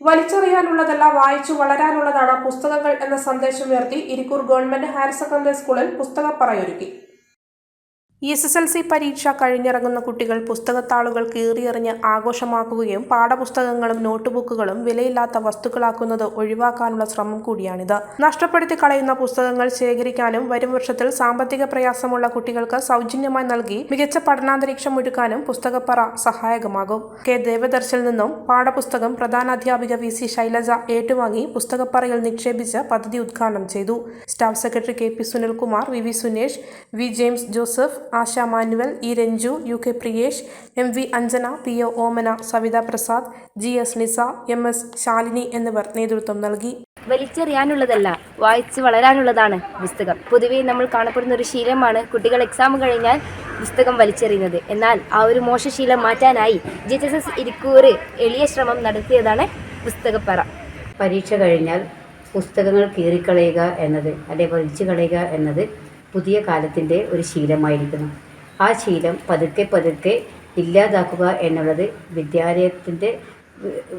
വലിച്ചെറിയാനുള്ളതല്ല വായിച്ചു വളരാനുള്ളതാണ് പുസ്തകങ്ങൾ എന്ന സന്ദേശം ഉയർത്തി ഇരിക്കൂർ ഗവൺമെന്റ് ഹയർ സെക്കൻഡറി സ്കൂളിൽ പുസ്തകപ്പറയൊരുക്കി. എസ് എസ് എൽ സി പരീക്ഷ കഴിഞ്ഞിറങ്ങുന്ന കുട്ടികൾ പുസ്തകത്താളുകൾ കീറിയെറിഞ്ഞ് ആഘോഷമാക്കുകയും പാഠപുസ്തകങ്ങളും നോട്ട്ബുക്കുകളും വിലയില്ലാത്ത വസ്തുക്കളാക്കുന്നത് ഒഴിവാക്കാനുള്ള ശ്രമം കൂടിയാണിത്. നഷ്ടപ്പെടുത്തി കളയുന്ന പുസ്തകങ്ങൾ ശേഖരിക്കാനും വരും വർഷത്തിൽ സാമ്പത്തിക പ്രയാസമുള്ള കുട്ടികൾക്ക് സൗജന്യമായി നൽകി മികച്ച പഠനാന്തരീക്ഷം ഒരുക്കാനും പുസ്തകപ്പറ സഹായകമാകും. കെ. ദേവദർശിൽ നിന്നും പാഠപുസ്തകം പ്രധാനാധ്യാപിക വി. സി. ശൈലജ ഏറ്റുവാങ്ങി പുസ്തകപ്പറയിൽ നിക്ഷേപിച്ച് പദ്ധതി ഉദ്ഘാടനം ചെയ്തു. Staff secretary K. P. Sunilkumar V. V. Sunesh V. James Joseph Asha Manuel E Ranju U K Priyesh M V Anjana P O Omana Savitha Prasad G S Nisa M S Shalini എന്നിവർ നേതൃത്വം നൽകി. വലിച്ചെറിയാനുള്ളതല്ല വായിച്ച് വളരാനുള്ളതാണ് പുസ്തകം. പൊതുവെ നമ്മൾ കാണപ്പെടുന്ന ഒരു ശീലമാണ് കുട്ടികൾ എക്സാം കഴിഞ്ഞാൽ പുസ്തകം വലിച്ചെറിയുന്നത്. എന്നാൽ ആ ഒരു മോശശീലം മാറ്റാനായി G H S S Irikkur എളിയ ശ്രമം നടത്തിയതാണ് പുസ്തകപ്പറ പരീക്ഷ കഴിഞ്ഞാൽ പുസ്തകങ്ങൾ കീറിക്കളയുക എന്നത് അല്ലെ വലിച്ചു കളയുക എന്നത് പുതിയ കാലത്തിന്റെ ഒരു ശീലമായിരിക്കുന്നു. ആ ശീലം പതുക്കെ പതുക്കെ ഇല്ലാതാക്കുക എന്നുള്ളത് വിദ്യാലയത്തിന്റെ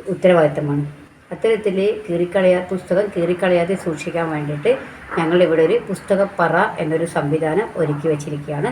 ഉത്തരവാദിത്തമാണ്. അത്തരത്തിൽ കീറിക്കളയാ പുസ്തകം കീറിക്കളയാതെ സൂക്ഷിക്കാൻ വേണ്ടിയിട്ട് ഞങ്ങളിവിടെ ഒരു പുസ്തകപ്പറ എന്നൊരു സംവിധാനം ഒരുക്കി വച്ചിരിക്കുകയാണ്.